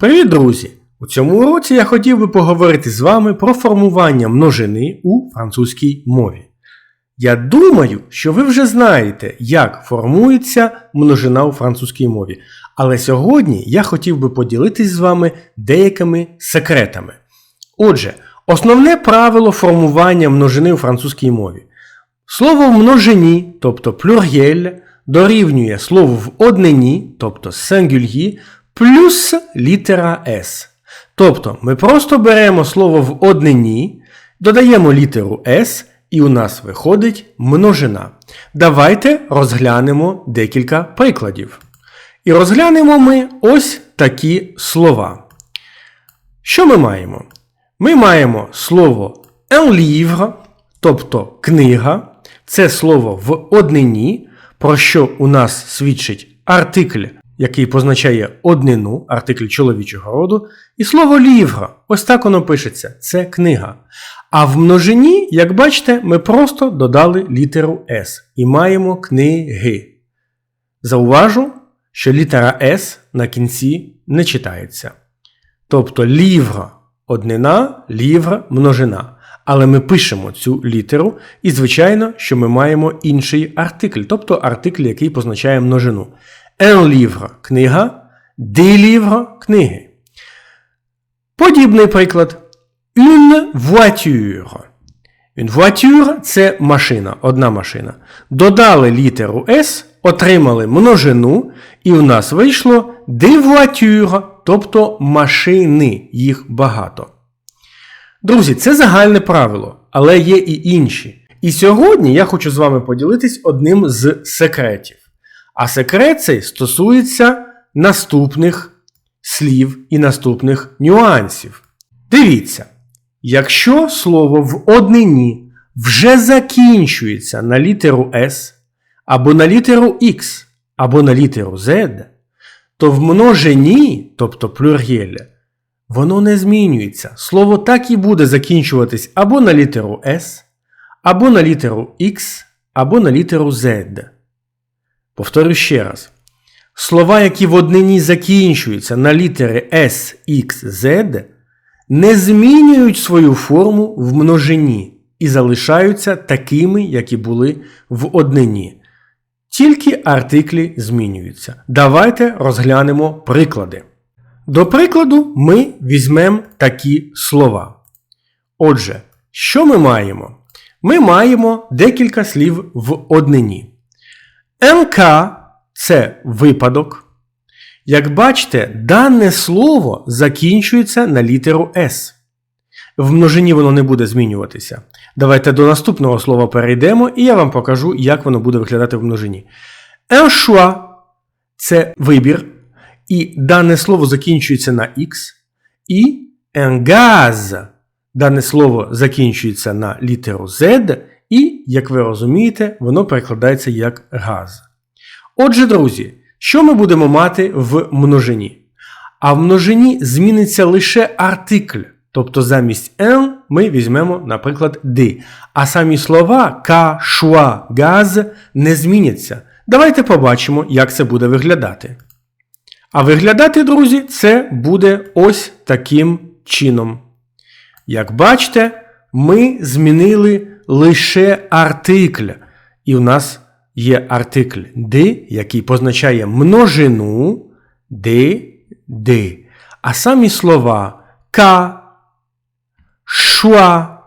Привіт, друзі! У цьому уроці я хотів би поговорити з вами про формування множини у французькій мові. Я думаю, що ви вже знаєте, як формується множина у французькій мові, але сьогодні я хотів би поділитись з вами деякими секретами. Отже, основне правило формування множини у французькій мові. Слово в множині, тобто плюр'єль, дорівнює слову в однині, тобто сингюльї, плюс літера S. Тобто ми просто беремо слово в однині, додаємо літеру S, і у нас виходить множина. Давайте розглянемо декілька прикладів. І розглянемо ми ось такі слова. Що ми маємо? Ми маємо слово un livre, тобто книга. Це слово в однині, про що у нас свідчить артикль, який позначає однину, артикль чоловічого роду, і слово лівра. Ось так воно пишеться це книга. А в множині, як бачите, ми просто додали літеру S і маємо книги. Зауважу, що літера S на кінці не читається. Тобто лівра однина, лівра множина. Але ми пишемо цю літеру, і, звичайно, що ми маємо інший артикль, тобто артикль, який позначає множину. Un livre – книга, des livres – книги. Подібний приклад. Une voiture. Une voiture – це машина, одна машина. Додали літеру S, отримали множину, і в нас вийшло des voitures, тобто машини, їх багато. Друзі, це загальне правило, але є і інші. І сьогодні я хочу з вами поділитись одним з секретів. А секрет цей стосується наступних слів і наступних нюансів. Дивіться, якщо слово в однині вже закінчується на літеру S, або на літеру X, або на літеру Z, то в множині, тобто плюр'єлі, воно не змінюється. Слово так і буде закінчуватись або на літеру S, або на літеру X, або на літеру Z. Повторю ще раз. Слова, які в однині закінчуються на літери S, X, Z, не змінюють свою форму в множині і залишаються такими, які були в однині. Тільки артиклі змінюються. Давайте розглянемо приклади. До прикладу, ми візьмемо такі слова. Отже, що ми маємо? Ми маємо декілька слів в однині. МК це випадок. Як бачите, дане слово закінчується на літеру С. В множині воно не буде змінюватися. Давайте до наступного слова перейдемо, і я вам покажу, як воно буде виглядати в множині. Choix – це вибір. І дане слово закінчується на X. І gaz – дане слово закінчується на літеру Z. І, як ви розумієте, воно перекладається як газ. Отже, друзі, що ми будемо мати в множині? А в множині зміниться лише артикль. Тобто замість «un» ми візьмемо, наприклад, «ди». А самі слова «ка», «шуа», «газ» не зміняться. Давайте побачимо, як це буде виглядати. А виглядати, друзі, це буде ось таким чином. Як бачите, ми змінили лише артикль. І у нас є артикль «ди», який позначає множину «ди», «ди». А самі слова «ка», «шуа»,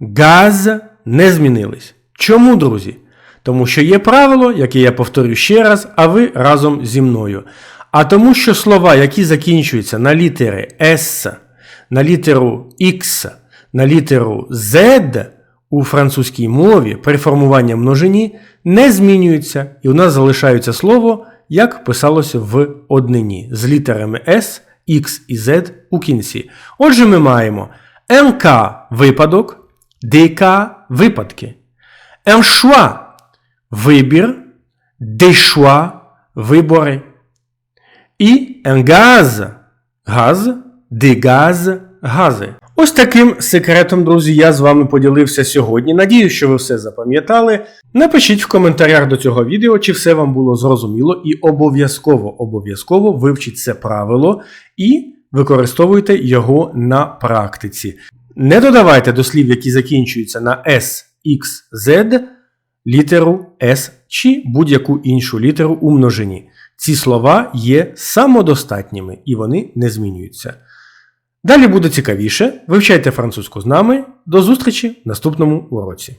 «газ» не змінились. Чому, друзі? Тому що є правило, яке я повторю ще раз, а ви разом зі мною. А тому, що слова, які закінчуються на літери S, на літеру X, на літеру Z у французькій мові при формуванні множині не змінюються, і у нас залишається слово, як писалося в однині з літерами S, X і Z у кінці. Отже, ми маємо МК випадок, ДК випадки. МШУА вибір, дешуа вибори. І енгаз газ, дегаз гази. Ось таким секретом, друзі, я з вами поділився сьогодні. Надію, що ви все запам'ятали. Напишіть в коментарях до цього відео, чи все вам було зрозуміло, і обов'язково обов'язково вивчіть це правило і використовуйте його на практиці. Не додавайте до слів, які закінчуються на S, X, Z, літеру S чи будь-яку іншу літеру у множині. Ці слова є самодостатніми і вони не змінюються. Далі буде цікавіше. Вивчайте французьку з нами. До зустрічі в наступному уроці.